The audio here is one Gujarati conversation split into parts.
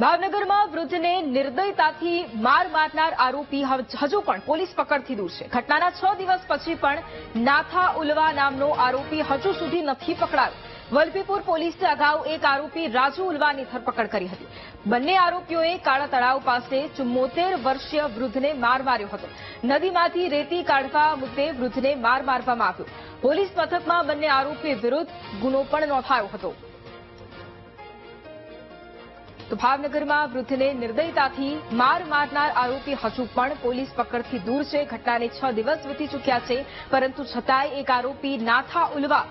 ભાવનગરમાં વૃદ્ધને નિર્દયતાથી માર મારનાર આરોપી હજુ પણ પોલીસ પકડથી દૂર છે. ઘટનાના છ દિવસ પછી પણ નાથા ઉલવા નામનો આરોપી હજુ સુધી નથી પકડાયો. વલભીપુર પોલીસે અગાઉ એક આરોપી રાજુ ઉલવાની ધરપકડ કરી હતી. બંને આરોપીઓએ કાળા તળાવ પાસે ચુમ્મોતેર વર્ષીય વૃદ્ધને માર માર્યો હતો. નદીમાંથી રેતી કાઢવા મુદ્દે વૃદ્ધને માર મારવામાં આવ્યો. પોલીસ મથકમાં બંને આરોપી વિરુદ્ધ ગુનો પણ નોંધાયો હતો. તો ભાવનગરમાં વૃદ્ધને નિર્દયતાથી માર મારનાર આરોપી હજુ પણ પોલીસ પકડથી દૂર છે. ઘટનાને છ દિવસ વીતી ચૂક્યા છે, પરંતુ છતાંય એક આરોપી નાથા ઉલવા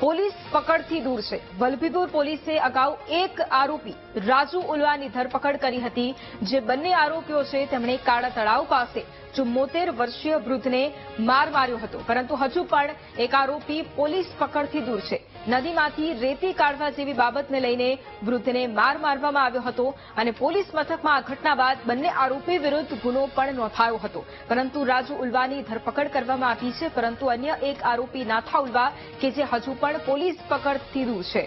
પોલીસ પકડથી દૂર છે. વલભીપુર પોલીસે અગાઉ એક આરોપી રાજુ ઉલવાની ધરપકડ કરી હતી. જે બંને આરોપીઓ છે, તેમણે કાળા તળાવ પાસે ચુમ્મોતેર વર્ષીય વૃદ્ધને માર માર્યો હતો. પરંતુ હજુ પણ એક આરોપી પોલીસ પકડથી દૂર છે. નદીમાંથી રેતી કાઢવા જેવી બાબતને લઈને વૃદ્ધને માર મારવામાં આવ્યો હતો અને પોલીસ મથકમાં આ ઘટના બાદ બંને આરોપી વિરુદ્ધ ગુનો પણ નોંધાયો હતો. પરંતુ રાજુ ઉલવાની ધરપકડ કરવામાં આવી છે, પરંતુ અન્ય એક આરોપી નાથા ઉલવા કે જે હજુ પણ પોલીસ પકડથી દૂર છે.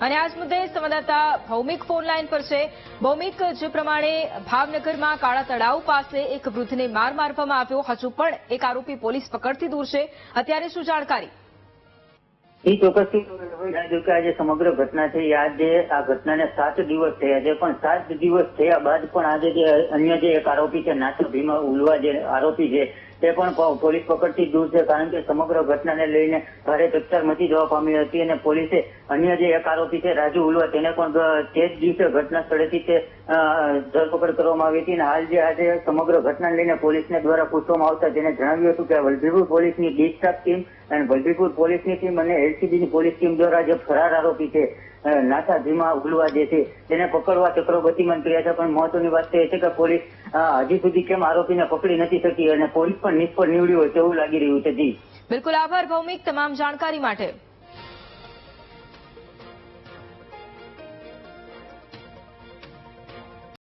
અને આજ મુદ્દે સંવાદદાતા ભૌમિક ફોન લાઈન પર છે. ભૌમિક, જે પ્રમાણે ભાવનગરમાં કાળા તળાવ પાસે એક વૃદ્ધને માર મારવામાં આવ્યો. હજુ પણ એક આરોપી પોલીસ પકડથી દૂર છે. અત્યારે શું જાણકારી? એ ચોક્કસથી કે આજે સમગ્ર ઘટના છે આજે આ ઘટનાને સાત દિવસ થયા છે. પણ સાત દિવસ થયા બાદ પણ આજે જે અન્ય જે એક આરોપી છે નાથુ ભીમા ઉલવા જે આરોપી છે, તે પણ પોલીસ પકડથી દૂર છે, કારણ કે સમગ્ર ઘટનાને લઈને ભારે ચકચાર મચી જવા પામી હતી અને પોલીસે અન્ય જે એક આરોપી છે, રાજુ ઉલવા, તેને પણ તે જ દિવસે ઘટના સ્થળેથી તે ધરપકડ કરવામાં આવી હતી. અને હાલ જે આજે સમગ્ર ઘટના લઈને પોલીસને દ્વારા પૂછવામાં આવતા તેને જણાવ્યું હતું કે વલભીપુર પોલીસની ડી સ્ટાફ ટીમ અને વલભીપુર પોલીસની ટીમ અને એલસીબીની પોલીસ ટીમ દ્વારા જે ફરાર આરોપી છે નાસા ધીમા ઉગલવા જે છે, તેને પકડવા ચક્રો ગતિમાન કર્યા છે પણ મહત્વની વાત એ છે કે પોલીસ હજી સુધી કેમ આરોપીને પકડી નથી શકી અને પોલીસ પણ નિષ્ફળ નીવડી હોય તેવું લાગી રહ્યું છે જી. બિલકુલ આભાર, ભૌમિક, તમામ જાણકારી માટે.